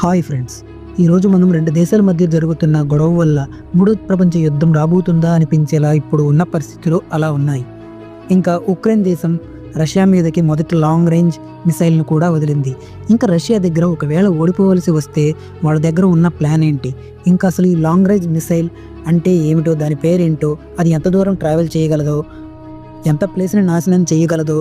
Hi friends. ఈరోజు మనం రెండు దేశాల మధ్య జరుగుతున్న గొడవ వల్ల మూడో ప్రపంచ యుద్ధం రాబోతుందా అనిపించేలా ఇప్పుడు ఉన్న పరిస్థితులు అలా ఉన్నాయి. ఇంకా ఉక్రెయిన్ దేశం రష్యా మీదకి మొదటి లాంగ్ రేంజ్ మిసైల్ను కూడా వదిలింది. ఇంకా రష్యా దగ్గర ఒకవేళ ఓడిపోవలసి వస్తే వాళ్ళ దగ్గర ఉన్న ప్లాన్ ఏంటి? ఇంకా అసలు ఈ లాంగ్ రేంజ్ మిసైల్ అంటే ఏమిటో దాని పేరేంటో అది ఎంత దూరం ట్రావెల్ చేయగలదో ఎంత ప్లేస్ని నాశనం చేయగలదో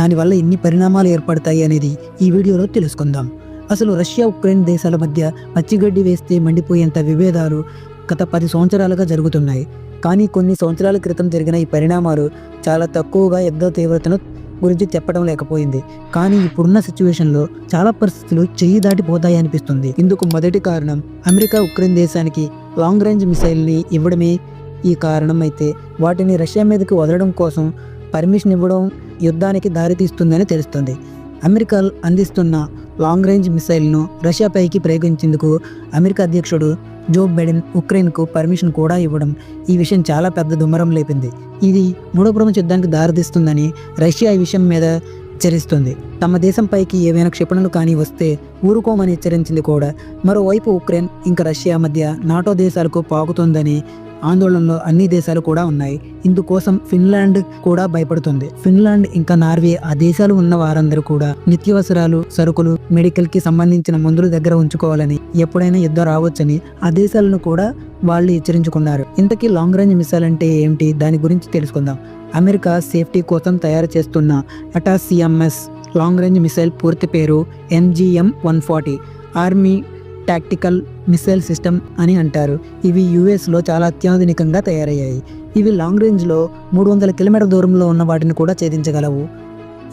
దానివల్ల ఎన్ని పరిణామాలు ఏర్పడతాయి అనేది ఈ వీడియోలో తెలుసుకుందాం. అసలు రష్యా ఉక్రెయిన్ దేశాల మధ్య పచ్చిగడ్డి వేస్తే మండిపోయేంత విభేదాలు గత పది సంవత్సరాలుగా జరుగుతున్నాయి. కానీ కొన్ని సంవత్సరాల క్రితం జరిగిన ఈ పరిణామాలు చాలా తక్కువగా యుద్ధ తీవ్రతను గురించి చెప్పడం లేకపోయింది. కానీ ఇప్పుడున్న సిచ్యువేషన్లో చాలా పరిస్థితులు చెయ్యి దాటిపోతాయి అనిపిస్తుంది. ఇందుకు మొదటి కారణం అమెరికా ఉక్రెయిన్ దేశానికి లాంగ్ రేంజ్ మిసైల్ని ఇవ్వడమే ఈ కారణం అయితే. వాటిని రష్యా మీదకి వదలడం కోసం పర్మిషన్ ఇవ్వడం యుద్ధానికి దారితీస్తుందని తెలుస్తుంది. అమెరికా అందిస్తున్న లాంగ్ రేంజ్ మిసైల్ను రష్యాపైకి ప్రయోగించేందుకు అమెరికా అధ్యక్షుడు జో బైడెన్ ఉక్రెయిన్కు పర్మిషన్ కూడా ఇవ్వడం ఈ విషయం చాలా పెద్ద దుమ్మరం లేపింది. ఇది మూడో ప్రపంచ యుద్ధానికి దారితీస్తుందని రష్యా ఈ విషయం మీద హెచ్చరిస్తుంది. తమ దేశంపైకి ఏవైనా క్షిపణులు కానీ వస్తే ఊరుకోమని హెచ్చరించింది కూడా. మరోవైపు ఉక్రెయిన్ ఇంకా రష్యా మధ్య నాటో దేశాలకు పాకుతుందని ఆందోళనలో అన్ని దేశాలు కూడా ఉన్నాయి. ఇందుకోసం ఫిన్లాండ్ కూడా భయపడుతుంది. ఫిన్లాండ్ ఇంకా నార్వే ఆ దేశాలు ఉన్న వారందరూ కూడా నిత్యావసరాలు సరుకులు మెడికల్కి సంబంధించిన మందులు దగ్గర ఉంచుకోవాలని ఎప్పుడైనా యుద్ధం రావచ్చని ఆ దేశాలను కూడా వాళ్ళు హెచ్చరించుకున్నారు. ఇంతకీ లాంగ్ రేంజ్ మిసైల్ అంటే ఏమిటి దాని గురించి తెలుసుకుందాం. అమెరికా సేఫ్టీ కోసం తయారు చేస్తున్న అటాసిఎంఎస్ లాంగ్ రేంజ్ మిసైల్ పూర్తి పేరు MGM one forty. Army tactical missile system అని అంటారు. ఇవి యుఎస్లో చాలా అత్యాధునికంగా తయారయ్యాయి. ఇవి లాంగ్ రేంజ్లో మూడు వందల కిలోమీటర్ దూరంలో ఉన్న వాటిని కూడా ఛేదించగలవు.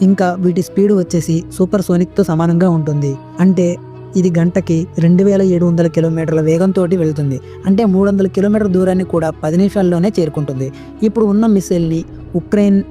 ఇంకా వీటి స్పీడ్ వచ్చేసి సూపర్ సోనిక్తో సమానంగా ఉంటుంది. అంటే ఇది గంటకి రెండు వేల ఏడు వందల కిలోమీటర్ల వేగంతో వెళుతుంది. అంటే మూడు వందల కిలోమీటర్ దూరాన్ని కూడా పది నిమిషాల్లోనే చేరుకుంటుంది. ఇప్పుడు ఉన్న మిసైల్ని ఉక్రెయిన్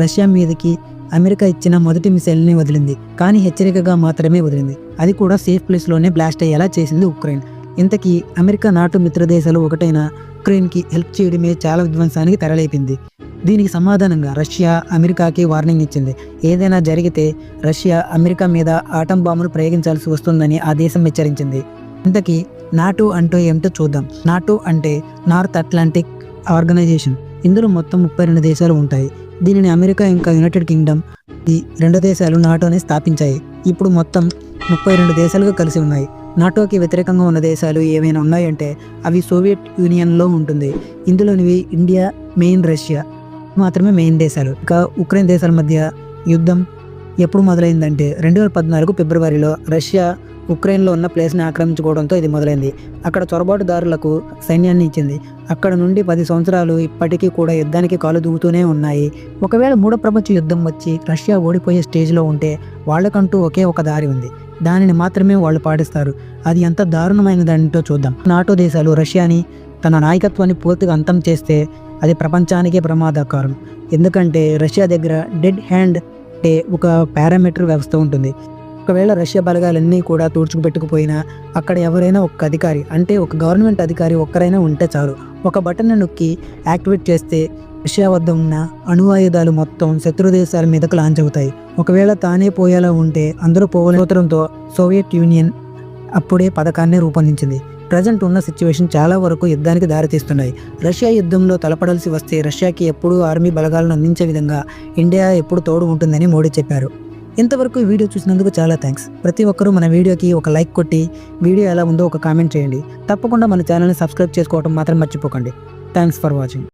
రష్యా మీదకి అమెరికా ఇచ్చిన మొదటి మిసైల్ని వదిలింది కానీ హెచ్చరికగా మాత్రమే వదిలింది. అది కూడా సేఫ్ ప్లేస్లోనే బ్లాస్ట్ అయ్యేలా చేసింది ఉక్రెయిన్. ఇంతకీ అమెరికా నాటు మిత్రదేశాలు ఒకటైన ఉక్రెయిన్కి హెల్ప్ చేయడమే చాలా విధ్వంసానికి తెరలేపింది. దీనికి సమాధానంగా రష్యా అమెరికాకి వార్నింగ్ ఇచ్చింది. ఏదైనా జరిగితే రష్యా అమెరికా మీద ఆటం బాంబును ప్రయోగించాల్సి వస్తుందని ఆ దేశం హెచ్చరించింది. ఇంతకీ నాటో అంటూ ఏమిటో చూద్దాం. నాటో అంటే నార్త్ అట్లాంటిక్ ఆర్గనైజేషన్. ఇందులో మొత్తం ముప్పై రెండు దేశాలు ఉంటాయి. దీనిని అమెరికా ఇంకా యునైటెడ్ కింగ్డమ్ ఈ రెండు దేశాలు నాటోని స్థాపించాయి. ఇప్పుడు మొత్తం ముప్పై రెండు దేశాలుగా కలిసి ఉన్నాయి. నాటోకి వ్యతిరేకంగా ఉన్న దేశాలు ఏమైనా ఉన్నాయంటే అవి సోవియట్ యూనియన్లో ఉంటుంది. ఇందులోనివి ఇండియా మెయిన్ రష్యా మాత్రమే మెయిన్ దేశాలు. ఇంకా ఉక్రెయిన్ దేశాల మధ్య యుద్ధం ఎప్పుడు మొదలైందంటే రెండు వేల పద్నాలుగు ఫిబ్రవరిలో రష్యా ఉక్రెయిన్లో ఉన్న ప్లేస్ని ఆక్రమించుకోవడంతో ఇది మొదలైంది. అక్కడ చొరబాటుదారులకు సైన్యాన్ని ఇచ్చింది. అక్కడ నుండి పది సంవత్సరాలు ఇప్పటికీ కూడా యుద్ధానికి కాలు దూగుతూనే ఉన్నాయి. ఒకవేళ మూడో ప్రపంచ యుద్ధం వచ్చి రష్యా ఓడిపోయే స్టేజ్లో ఉంటే వాళ్ళకంటూ ఒకే ఒక దారి ఉంది. దానిని మాత్రమే వాళ్ళు పాటిస్తారు. అది ఎంత దారుణమైనదంటో చూద్దాం. నాటో దేశాలు రష్యాని తన నాయకత్వాన్ని పూర్తిగా అంతం చేస్తే అది ప్రపంచానికే ప్రమాదకరం. ఎందుకంటే రష్యా దగ్గర డెడ్ హ్యాండ్ అంటే ఒక పారామీటర్ వ్యవస్థ ఉంటుంది. ఒకవేళ రష్యా బలగాలన్నీ కూడా తుడుచుకుపెట్టుకుపోయినా అక్కడ ఎవరైనా ఒక అధికారి అంటే ఒక గవర్నమెంట్ అధికారి ఒక్కరైనా ఉంటే చాలు. ఒక బటన్ నొక్కి యాక్టివేట్ చేస్తే రష్యా వద్ద ఉన్న అణువాయుధాలు మొత్తం శత్రు దేశాల మీదకు లాంచ్ అవుతాయి. ఒకవేళ తానే పోయేలా ఉంటే అందరూ పోవలతో సోవియట్ యూనియన్ అప్పుడే పథకాన్ని రూపొందించింది. ప్రజెంట్ ఉన్న సిచ్యువేషన్ చాలా వరకు యుద్ధానికి దారితీస్తున్నాయి. రష్యా యుద్ధంలో తలపడాల్సి వస్తే రష్యాకి ఎప్పుడూ ఆర్మీ బలగాలను అందించే విధంగా ఇండియా ఎప్పుడు తోడు ఉంటుందని మోడీ చెప్పారు. ఇంతవరకు ఈ వీడియో చూసినందుకు చాలా థ్యాంక్స్. ప్రతి ఒక్కరూ మన వీడియోకి ఒక లైక్ కొట్టి వీడియో ఎలా ఉందో ఒక కామెంట్ చేయండి. తప్పకుండా మన ఛానల్ని సబ్స్క్రైబ్ చేసుకోవడం మాత్రం మర్చిపోకండి. Thanks for watching.